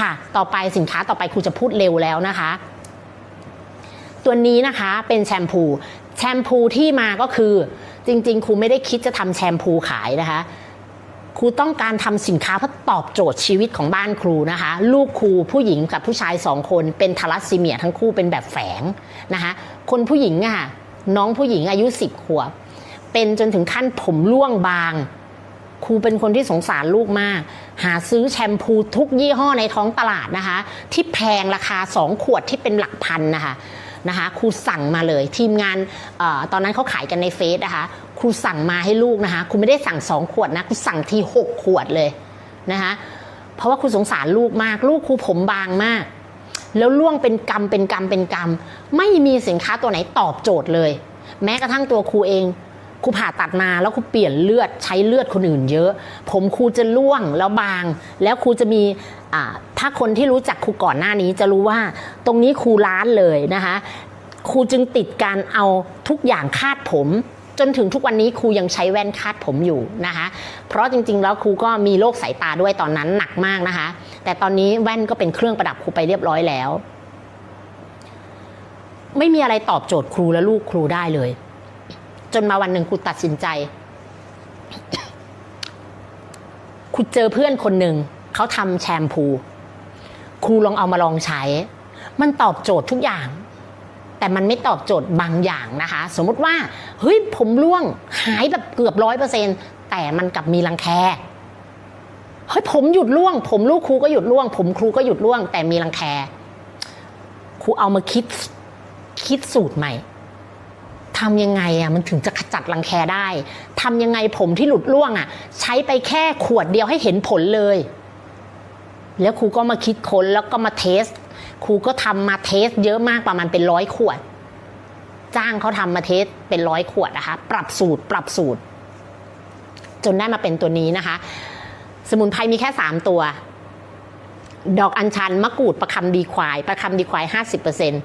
ค่ะ ต่อไปสินค้าต่อไปครูจะพูดเร็วแล้วนะคะ ตัวนี้นะคะเป็นแชมพู แชมพูที่มาก็คือจริง ๆ ครูไม่ได้คิดจะทำแชมพูขายนะคะครูต้องการทำสินค้าเพื่อตอบโจทย์ชีวิตของบ้านครูนะคะ ลูกครูผู้หญิงกับผู้ชายสองคนเป็นทาลัสซีเมียทั้งคู่เป็นแบบแฝงนะคะคนผู้หญิงอะค่ะน้องผู้หญิงอายุสิบขวบ เป็นจนถึงขั้นผมร่วงบาง ครูเป็นคนที่สงสารลูกมาก หาซื้อแชมพูทุกยี่ห้อในท้องตลาดนะคะ ที่แพงราคา 2 ขวดที่เป็นหลักพันนะคะนะคะครูสั่งมาเลยทีมงานออตอนนั้นเขาขายกันในเฟซนะคะครูสั่งมาให้ลูกนะคะครูไม่ได้สั่ง2ขวดนะครูสั่งที6ขวดเลยนะคะเพราะว่าครูสงสารลูกมาก ลูกครูผมบางมาก แล้วล่วงเป็นกรรมเป็นกรรมเป็นกรรม ไม่มีสินค้าตัวไหนตอบโจทย์เลย แม้กระทั่งตัวครูเอง ครูผ่าตัดมาแล้วครูเปลี่ยนเลือดใช้เลือดคนอื่นเยอะ ผมครูจะล่วงแล้วบาง แล้วครูจะมีถ้าคนที่รู้จักครูก่อนหน้านี้จะรู้ว่า ตรงนี้ครูล้านเลยนะคะครูจึงติดการเอาทุกอย่างคาดผม จนถึงทุกวันนี้ครูยังใช้แว่นคาดผมอยู่นะคะ เพราะจริงๆแล้วครูก็มีโรคสายตาด้วยตอนนั้นหนักมากนะคะ แต่ตอนนี้แว่นก็เป็นเครื่องประดับครูไปเรียบร้อยแล้ว ไม่มีอะไรตอบโจทย์ครูและลูกครูได้เลย จนมาวันหนึ่งครูตัดสินใจครูเจอเพื่อนคนหนึ่งเขาทำแชมพูครูลองเอามาลองใช้ มันตอบโจทย์ทุกอย่าง แต่มันไม่ตอบโจทย์บางอย่างนะคะ สมมติว่าเฮ้ยผมร่วงหายแบบเกือบร้อยเปอร์เซ็นแต่มันกลับมีรังแคเฮ้ยผมหยุดร่วง ผมลูกครูก็หยุดร่วง ผมครูก็หยุดร่วง แต่มีรังแคครูเอามาคิดคิดสูตรใหม่ ทำยังไงอะมันถึงจะขจัดรังแคได้ทำยังไงผมที่หลุดร่วงอะ ใช้ไปแค่ขวดเดียวให้เห็นผลเลย แล้วครูก็มาคิดค้นแล้วก็มาเทสครูก็ทำมาเทส เยอะมากประมาณเป็นร้อยขวด จ้างเขาทำมาเทสเป็นร้อยขวดนะคะปรับสูตรปรับสูตร จนได้มาเป็นตัวนี้นะคะ สมุนไพรมีแค่สามตัว ดอกอัญชันมะกรูดประคำดีควาย ประคำดีควายห้าสิบเปอร์เซ็นต์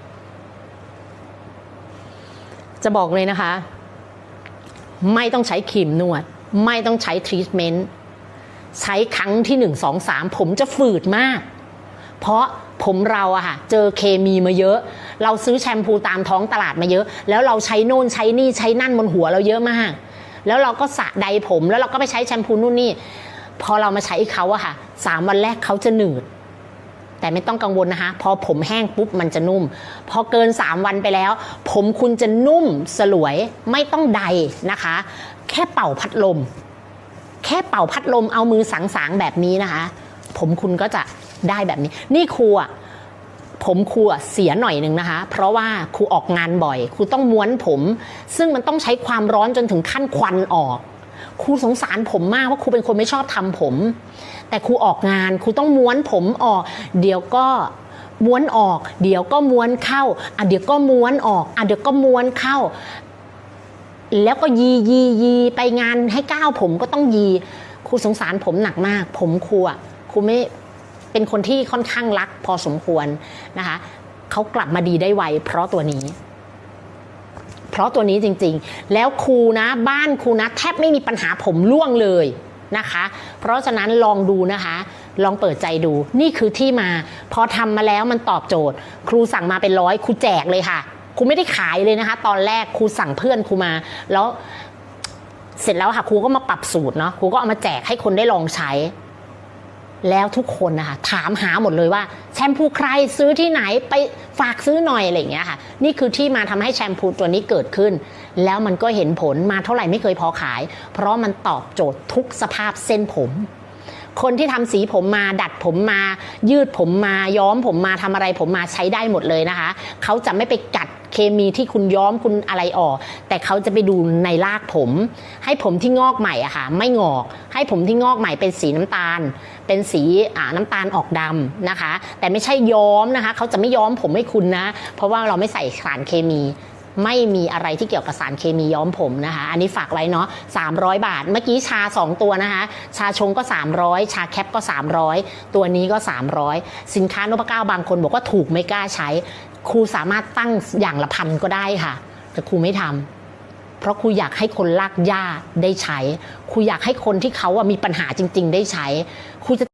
จะบอกเลยนะคะ ไม่ต้องใช้ครีมนวด ไม่ต้องใช้ทรีทเมนต์ใช้ครั้งที่หนึ่งสองสามผมจะฝืดมาก เพราะผมเราอะค่ะเจอเคมีมาเยอะ เราซื้อแชมพูตามท้องตลาดมาเยอะ แล้วเราใช้โน่นใช้นี่ใช้นั่นบนหัวเราเยอะมาก แล้วเราก็สระใดผมแล้วเราก็ไปใช้แชมพูนู่นนี่ พอเรามาใช้เขาอะค่ะสามวันแรกเขาจะหนืด แต่ไม่ต้องกังวลนะคะ พอผมแห้งปุ๊บมันจะนุ่ม พอเกิน 3 วันไปแล้ว ผมคุณจะนุ่มสลวยไม่ต้องใดนะคะ แค่เป่าพัดลม แค่เป่าพัดลมเอามือสางๆแบบนี้นะคะ ผมคุณก็จะได้แบบนี้ นี่ครูอะผมครูเสียหน่อยหนึ่งนะคะ เพราะว่าครูออกงานบ่อยครูต้องม้วนผม ซึ่งมันต้องใช้ความร้อนจนถึงขั้นควันออกครูสงสารผมมากว่าครูเป็นคนไม่ชอบทำผม แต่ครูออกงานครูต้องม้วนผมออก เดี๋ยวก็ม้วนออก เดี๋ยวก็ม้วนเข้าอะเดี๋ยวก็ม้วนออกอะเดี๋ยวก็ม้วนเข้า แล้วก็ยียียีไปงานให้ก้าวผมก็ต้องยีครูสงสารผมหนักมาก ผมครูอะครูไม่เป็นคนที่ค่อนข้างรักพอสมควรนะคะเขากลับมาดีได้ไวเพราะตัวนี้ เพราะตัวนี้จริง ๆ แล้วครูนะ บ้านครูนะ แทบไม่มีปัญหาผมร่วงเลย นะคะ เพราะฉะนั้นลองดูนะคะ ลองเปิดใจดู นี่คือที่มา พอทำมาแล้วมันตอบโจทย์ ครูสั่งมาเป็นร้อยครูแจกเลยค่ะครูไม่ได้ขายเลยนะคะ ตอนแรกครูสั่งเพื่อนครูมา แล้วเสร็จแล้วค่ะครูก็มาปรับสูตรเนาะครูก็เอามาแจกให้คนได้ลองใช้ แล้วทุกคนนะคะถามหาหมดเลยว่า แชมพูใครซื้อที่ไหนไปฝากซื้อหน่อยอะไรอย่างเงี้ยค่ะ นี่คือที่มาทำให้แชมพูตัวนี้เกิดขึ้น แล้วมันก็เห็นผลมาเท่าไหร่ไม่เคยพอขาย เพราะมันตอบโจทย์ทุกสภาพเส้นผม คนที่ทำสีผมมาดัดผมมา ยืดผมมาย้อมผมมาทำอะไรผมมาใช้ได้หมดเลยนะคะ เขาจะไม่ไปกัด เคมีที่คุณย้อมคุณอะไรออก แต่เขาจะไปดูในรากผม ให้ผมที่งอกใหม่อะค่ะ ไม่งอก ให้ผมที่งอกใหม่เป็นสีน้ำตาล เป็นสีอ่าน้ำตาลออกดำนะคะ แต่ไม่ใช่ย้อมนะคะ เขาจะไม่ย้อมผมให้คุณนะ เพราะว่าเราไม่ใส่สารเคมีไม่มีอะไรที่เกี่ยวกับสารเคมีย้อมผมนะคะ อันนี้ฝากไว้เนาะ300 บาท เมื่อกี้ชา 2 ตัวนะคะ ชาชงก็ 300 ชาแคปก็ 300 ตัวนี้ก็ 300 สินค้านพเก้าบางคนบอกว่าถูกไม่กล้าใช้ ครูสามารถตั้งอย่างละพันก็ได้ค่ะ แต่ครูไม่ทำเพราะครูอยากให้คนลากหญ้าได้ใช้ ครูอยากให้คนที่เขาอะมีปัญหาจริง ๆ ได้ใช้ครูจะ